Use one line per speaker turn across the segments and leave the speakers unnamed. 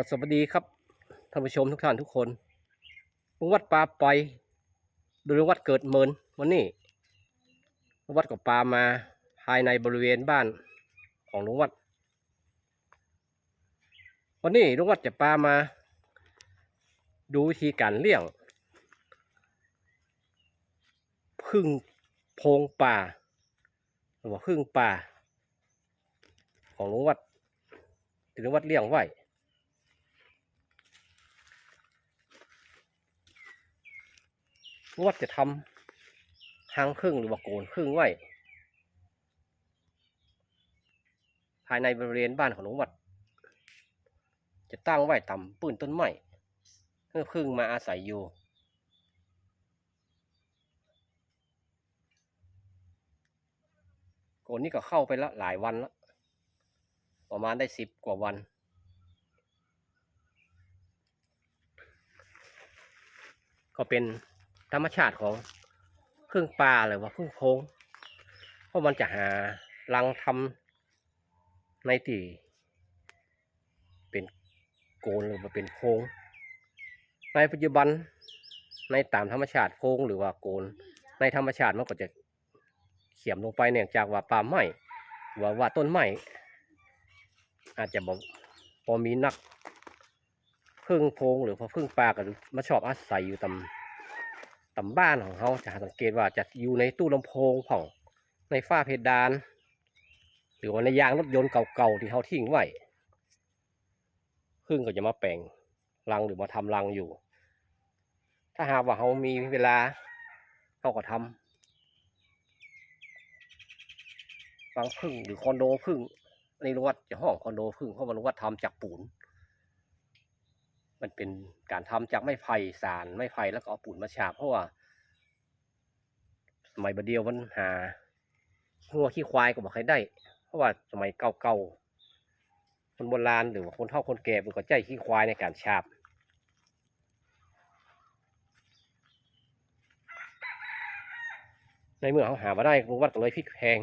ก็สวัสดีครับท่านผู้ชมทุกท่านทุกคนลุงวัดปลาไปดูลุงวัดเกิดเมินวันนี้ลุงวัดกับปลามาภายในบริเวณบ้านของลุงวัด วันนี้ลุงวัดจะปลามา ดูวิธีการเลี้ยงพึ่งโพงป่าหรือว่าพึ่งป่า ของลุงวัดที่ลุงวัดเลี้ยงไว้ ว่าจะทำทางครึ่งหรือว่าโกนครึ่งไว้ ภายในบริเวณบ้านของหลวงวัดจะตั้งไว้ต่ำปืนต้นไม้เพื่อพึ่งมาอาศัยอยู่โกนนี่ก็เข้าไปละหลายวันละประมาณได้สิบกว่าวันก็เป็น ธรรมชาติของพึ่งปลาหรือว่าพึ่งโพงเพราะมันจะหารังทำในที่เป็นโกนหรือว่าเป็นโพงในปัจจุบันในตามธรรมชาติโพงหรือว่าโกน ในธรรมชาติมันก็จะเขียมลงไปเนื่องจากว่าป่าไม้หรือว่าว่าต้นไม้อาจจะบอกพอมีนักพึ่งโพงหรือพอพึ่งปลาก็มาชอบอาศัยอยู่ตำ ตำบ้านของเขาจะสังเกตว่าจะอยู่ในตู้ลำโพงของในฝ้าเพดาน หรือว่าในยางรถยนต์เก่าๆที่เขาทิ้งไว้พึ่งก็จะมาแปลงรังหรือมาทำรังอยู่ ถ้าหากว่าเขามีเวลาเขาก็ทำรังพึ่งหรือคอนโดพึ่งอันรว่าจะห้องคอนโดพึ่งเพราะมันรู้ว่าจากปูน มันเป็นการทำจากไม้ไผ่สารไม้ไผ่แล้วก็เอาปูนมาฉาบเพราะว่าสมัยบดเดียวมันหาหัวขี้ควายก็บอกใครได้ เพราะว่าสมัยเก่าๆคนโบราณหรือว่าคนเฒ่าคนแก่มันก็ใจขี้ควายในการฉาบในเมื่อเขาหามาได้ลุงวัดก็เลยพลิกแพง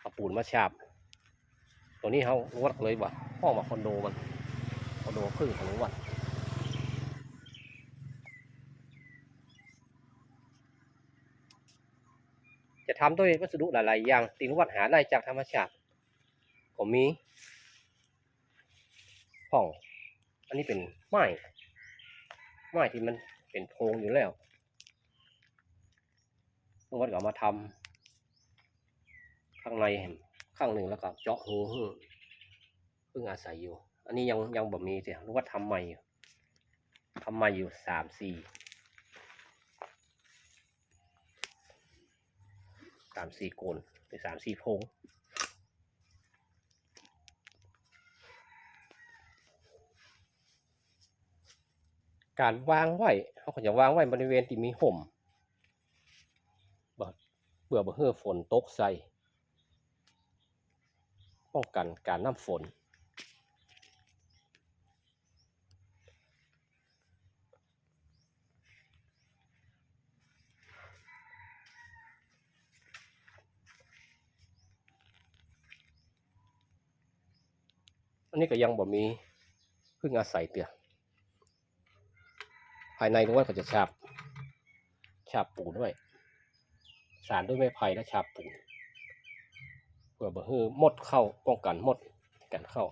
เอาปูนมาฉาบตัวนี้เขาลุงวัดเลยว่าห้องมาคอนโดมันคอนโดครึ่งของลุงวัด ทำด้วยวัสดุหลาย ๆ อย่างตีนวัดหาได้จากธรรมชาติก็มีห้อง อันนี้เป็นไม้ไม้ที่มันเป็นโพรงอยู่แล้วลุงวัดก็เอามาทำข้างในเห็นข้างหนึ่งแล้วก็เจาะหูเพิ่งอาศัยอยู่ อันนี้ยังยังบ่มีเสียลุงวัดทำใหม่อยู่ทำใหม่อยู่สามสี่ สามสี่โกนหรือสามสี่โพงการวางไว้เขาก็จะวางไว้บริเวณที่มีห่มเบื่อบ่เฮือฝนตกใส่ป้องกันการน้ำฝน อันนี้ก็ยังบ่มีพึ่งอาศัยเตียภายในตรงนั้นก็จะฉาบฉาบปูนด้วย สารด้วยไม้ไผ่และฉาบปูนเพื่อบ่ฮือมดเข้าป้องกันมดกันเข้า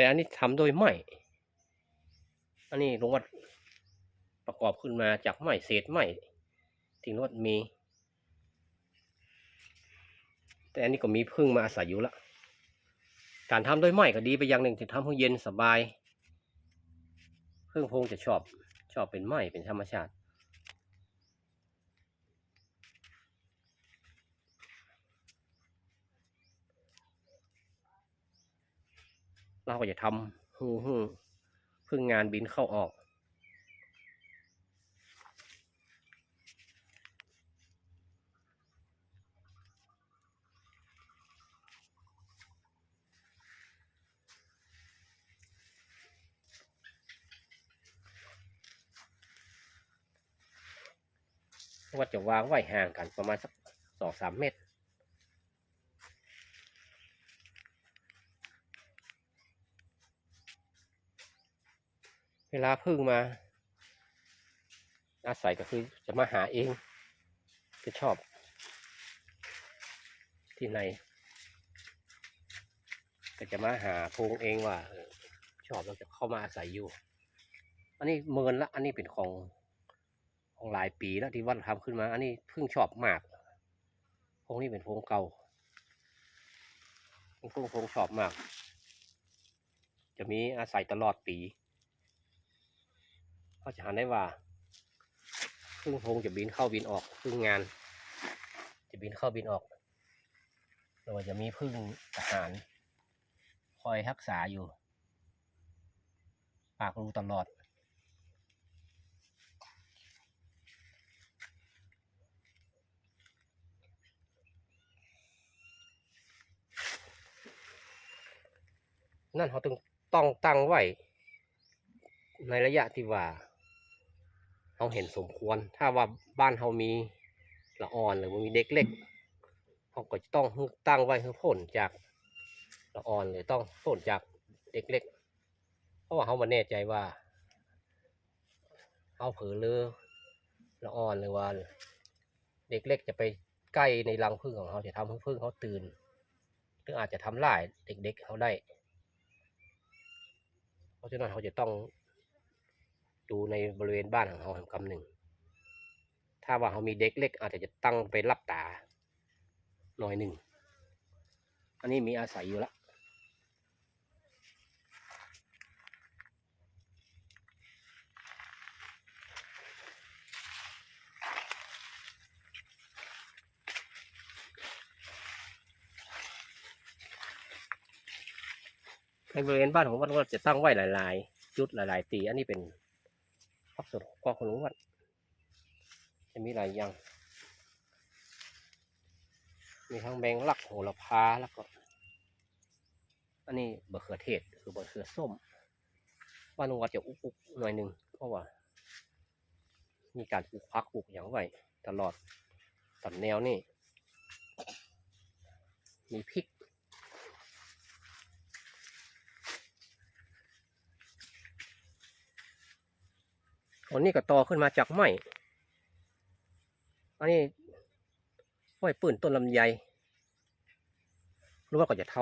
แต่อันนี้ทำโดยไม้อันนี้ลุงวัดประกอบขึ้นมาจากไม้เศษไม้ที่ลุงวัดมี แต่อันนี้ก็มีพึ่งมาอาศัยอยู่ละการทำด้วยไม้ก็ดีไปอย่างหนึ่งจะทำให้เย็นสบายพึ่งพงจะชอบชอบเป็นไม้เป็นธรรมชาติ เราก็จะทำฮึ่มพึ่งงานบินเข้าออก ว่าจะวางไว้ห่างกันประมาณสักสองสามเมตร เวลาพึ่งมา อาศัยก็คือจะมาหาเองจะชอบ ที่ไหน ก็จะมาหาโพงเองว่าชอบเราจะเข้ามาอาศัยอยู่ อันนี้เมินละ อันนี้เป็นของของหลายปีแล้วที่วัดทำขึ้นมา อันนี้เพิ่งชอบมากโพงนี้เป็นโพงเก่าโพงพงชอบมาก จะมีอาศัยตลอดปี ก็จะหันได้ว่าพึ่งพงจะบินเข้าบินออกพึ่งงาน จะบินเข้าบินออกแล้วก็จะมีพึ่งทหาร คอยรักษาอยู่ ปากรูตลอดนั่นเขาต้องต้องตั้งไว้ ในระยะที่ว่า เขาเห็นสมควร ถ้าว่าบ้านเขามีละอ่อนหรือว่ามีเด็กเล็กเขาก็จะต้องตั้งไว้เพื่อพ้นจากละอ่อนหรือต้องพ้นจากเด็กเล็ก เพราะว่าเขามาแน่ใจว่าเขาเผลอเลอละอ่อนหรือว่าเด็กเล็กจะไปใกล้ในรังผึ้งของเขาจะทำให้ผึ้งเขาตื่นหรืออาจจะทำลายเด็กๆเขาได้ เพราะฉะนั้นเขาจะต้อง ดูในบริเวณบ้านของเขาคำหนึ่ง ถ้าว่าเขามีเด็กเล็ก อาจจะจะตั้งไปรับตาหน่อยหนึ่ง อันนี้มีอาศัยอยู่ละในบริเวณบ้านของวัดก็จะตั้งไว้หลาย ๆ จุดหลาย ๆ ตี อันนี้เป็น พักสดก็คนรู้วัดจะมีหลายอย่าง มีทั้งแมงลักโหระพาแล้วก็ อันนี้บะเขือเทศคือบะเขือส้มบ้านลุงวัดจะอุกอุกหน่อยหนึ่งเพราะว่า มีการปลูกพักปลูกอย่างไว้ตลอดตามแนวนี่มีพริก อันนี้ก็ต่อขึ้นมาจากไม้อันนี้ไว้ปืนต้นลำไยรือว่าก็จะท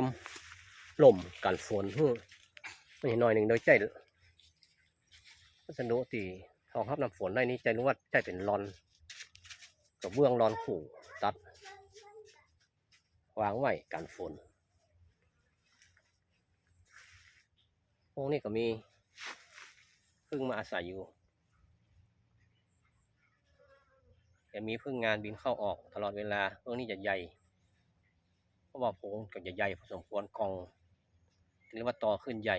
ำล่มกันฝนฮึไม่เห็นหน่อยหนึ่งโดยใจวัสดุตีทองรับน้ำฝนได้นี่ใจรู้ว่าใจเป็นรอนกับเบื้องรอนขู่ตัด วางไว้กันฝนพวกนี้ก็มีพึ่งมาอาศัยอยู่ จะมีพึ่งงานบินเข้าออกตลอดเวลาพวกนี้จะใหญ่เพราะว่าโพงก็จะใหญ่พอสมควรกองเรียกว่าต่อขึ้นใหญ่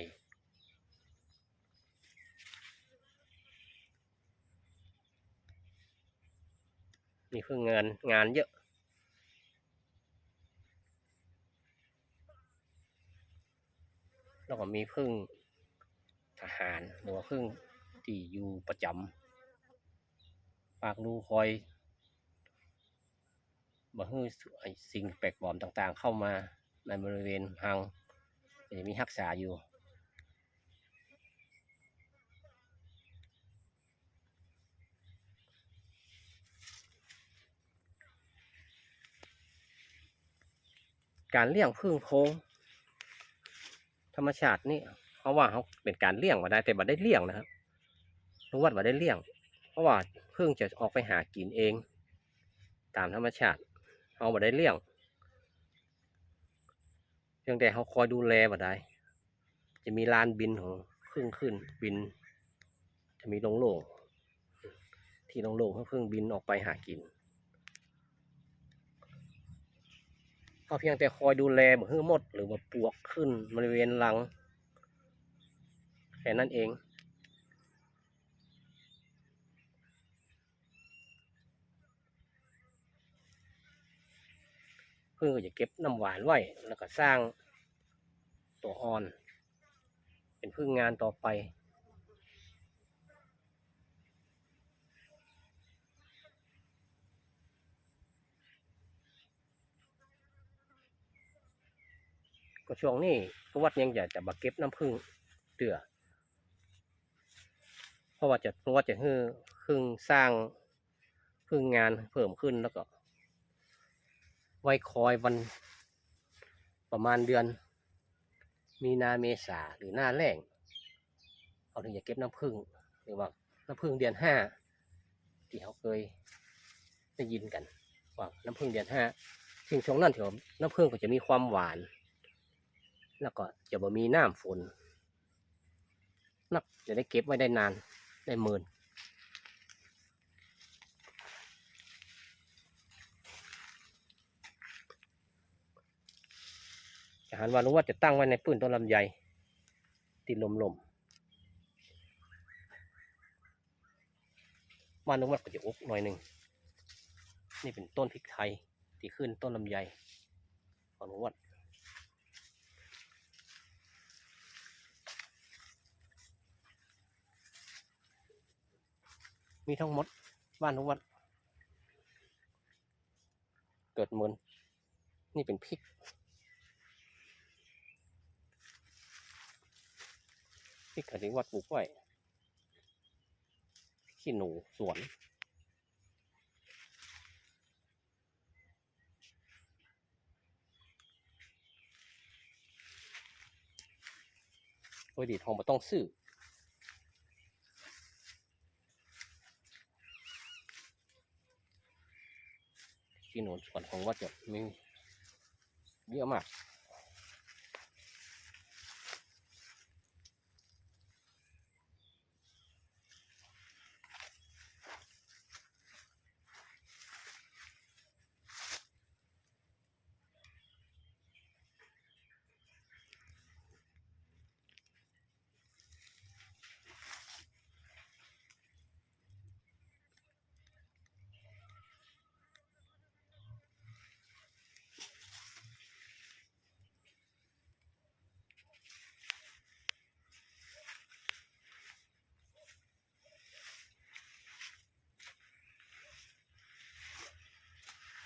มีพึ่งงานงานเยอะแล้วก็มีพึ่งทหารหรือว่าพึ่งที่อยู่ประจำปากรูคอย บ่ให้สิ่งแปลกปลอมต่างๆ เข้ามาในบริเวณหางจะมีรักษาอยู่การเลี้ยงพึ่งโพงธรรมชาตินี่เขาะว่าเขาเป็นการเลี้ยงมาได้แต่บ่ได้เลี้ยงนะครับรู้ว่าบ่ได้เลี้ยง เพราะว่าพึ่งจะออกไปหากินเอง ตามธรรมชาติ เอาบ่ได้เลี้ยงเพียงแต่เขาคอยดูแลบ่ได้ จะมีลานบินของพึ่งขึ้นบิน จะมีโล่งที่โล่งๆให้พึ่งบินออกไปหากินก็เพียงแต่คอยดูแลบ่ให้หมด หรือว่าปวกขึ้นบริเวณรังแค่นั้นเอง เพื่อจะเก็บน้ำหวานไว้ แล้วก็สร้างตัวอ่อน เป็นพึ่งงานต่อไป ก็ช่วงนี้ก็วัดยังอยากจะบักเก็บน้ำพึ่งเตือเพราะว่าจะเพราะว่าจะเฮือพึ่งสร้างพึ่งงานเพิ่มขึ้นแล้วก็ ไว้คอยวันประมาณเดือน มีนาเมษาหรือหน้าแล้งเขาถึงจะเก็บน้ำผึ้งหรือว่าน้ำผึ้งเดือนห้าที่เขาเคยได้ยินกันว่าน้ำผึ้งเดือนห้าซึ่งช่วงนั้นถือว่าน้ำผึ้งก็จะมีความหวาน แล้วก็จะบ่มีน้ำฝนนักจะได้เก็บไว้ได้นานได้หมื่น อาหารวานุวัฒน์จะตั้งไว้ในปื้นต้นลำไยติดลมลมวานุวัฒน์ก็จะอุกหน่อยหนึ่งนี่เป็นต้นพริกไทยที่ขึ้นต้นลำไยวานุวัฒน์มีทั้งหมดบ้านทุกวัด เกิดเหมือนนี่เป็นพริก ริกที่วัดปลูกไว้ขี้หนูสวนโอ้ยดีทองมาต้องซื้อที่หนูส่วนของวัดจะมีเยอะมาก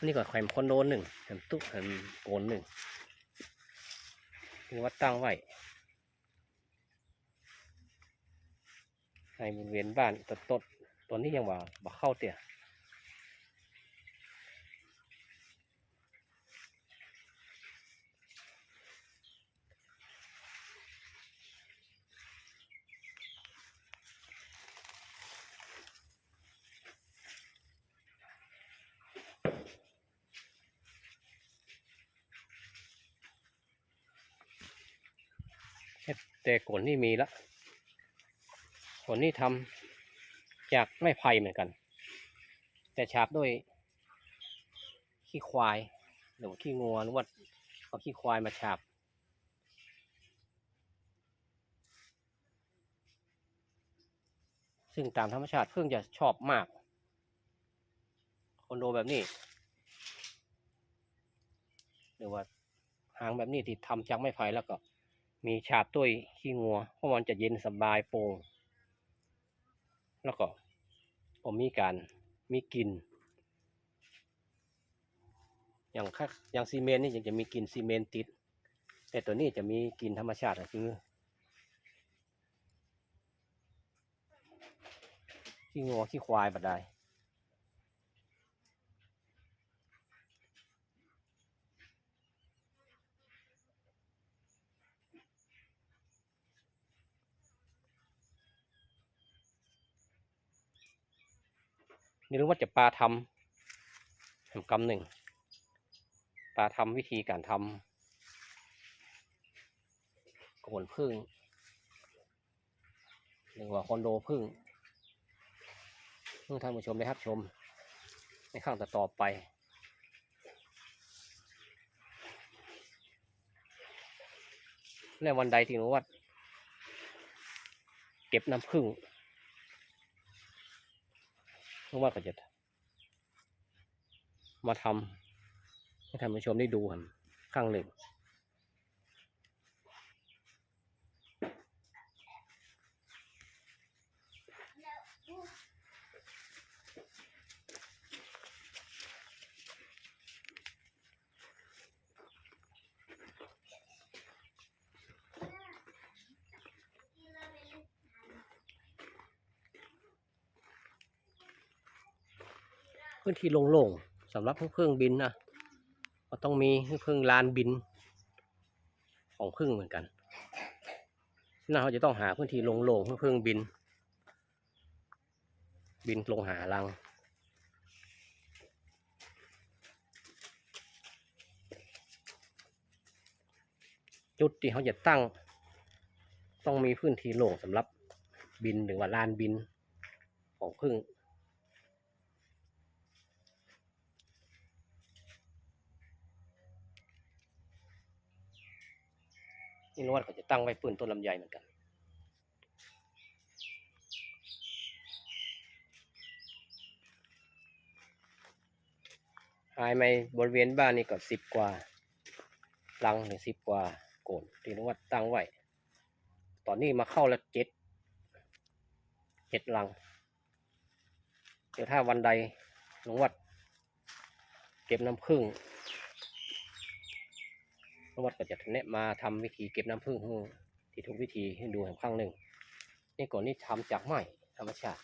นี่ก็แขวนคอนโดหนึ่งแขวนตุ๊กแขวนโกนหนึ่งนี่วัดตั้งไว้ในบริเวณบ้านต้นต้นตอนนี้ยังว่าบ่เข้าเตี่ย แต่โกนนี่มีละโกนนี่ทำจากไม้ไผ่เหมือนกัน แต่ฉาบด้วยขี้ควายหรือว่าขี้งัวหรือว่าเอาขี้ควายมาฉาบซึ่งตามธรรมชาติเพิ่งจะชอบมาก คอนโดแบบนี้ หรือว่าหางแบบนี้ที่ทำจากไม้ไผ่แล้วก็ มีฉาบด้วยขี้งัว เพราะมันจะเย็นสบายโปร่งแล้วก็ผมมีการมีกลิ่นอย่างค่าอย่างซีเมนต์นี่ยังจะมีกลิ่นซีเมนต์ติด แต่ตัวนี้จะมีกลิ่นธรรมชาติก็คือขี้งัวขี้ควายบัดได้ นี่รู้ว่าจะปลาทำทำกำหนึ่งปลาทำวิธีการทำโกนพึ่งหรือว่าคอนโดพึ่งเพื่อท่านผู้ชมได้รับชม ในข้างต่อไปในวันใดที่หนูว่าเก็บน้ำผึ้ง เพราะว่าก็จะมาทำให้ท่านผู้ชมได้ดูกันข้างหนึ่ง พื้นที่โล่งๆสำหรับพึ่งบินนะก็ต้องมีพึ่งลานบิน ของพึ่งเหมือนกันน่าเขาจะต้องหาพื้นที่โล่งๆเพื่อพึ่งบิน บินลงหารังจุดที่เขาจะตั้ง ต้องมีพื้นที่โล่งสำหรับบินหรือว่าลานบินของพึ่ง นี่นวัดเขาจะตั้งไว้ปืนต้นลำไยเหมือนกัน หายไปบริเวณบ้านนี่ก็สิบกว่าลังหรือสิบกว่าโกนที่นวัดตั้งไว้ ตอนนี้มาเข้าแล้วเจ็ดเจ็ดลัง เดี๋ยวถ้าวันใดหลวงวัด เก็บน้ำผึ้ง พระวัดก็จะแนะมาทำวิธีเก็บน้ำผึ้งที่ทุกวิธีให้ดูแห่งครั้งหนึ่งนี่ก่อนนี่ทำจากไม้ธรรมชาติ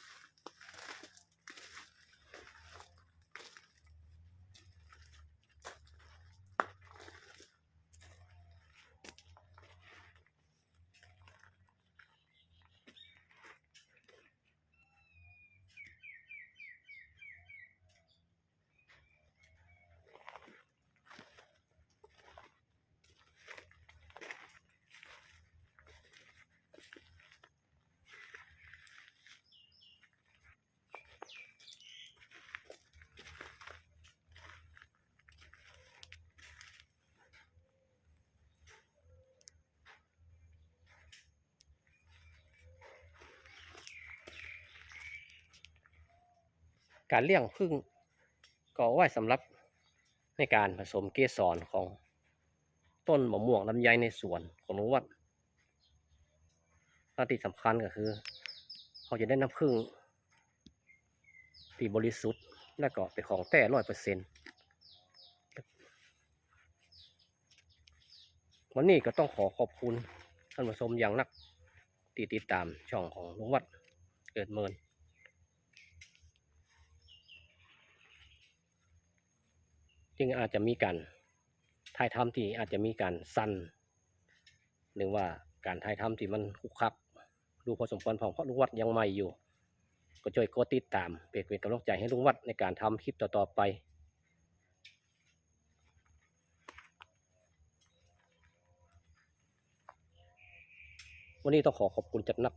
การเลี้ยงผึ้งก็เอาไว้สำหรับในการผสมเกสรของต้นมะม่วงลำไยในสวนของหลวงวัดและที่สำคัญก็คือเขาจะได้น้ำผึ้งที่บริสุทธิ์และก็เป็นของแท้ร้อยเปอร์เซ็นต์วันนี้ก็ต้องขอขอบคุณท่านผู้ชมอย่างนักที่ติดตามช่องของลวงวัดเกิดเมิน จึงอาจจะมีการถ่ายทำที่อาจจะมีการสั้นหรือว่าการถ่ายทำที่มันคุกคักดูพอสมควรพอเพราะลุงวัดยังใหม่อยู่ ก็ช่วยกดติดตามเป็นเป็นกำลังใจให้ลุงวัดในการทำคลิปต่อๆไปวันนี้ต้องขอขอบคุณจัดนัก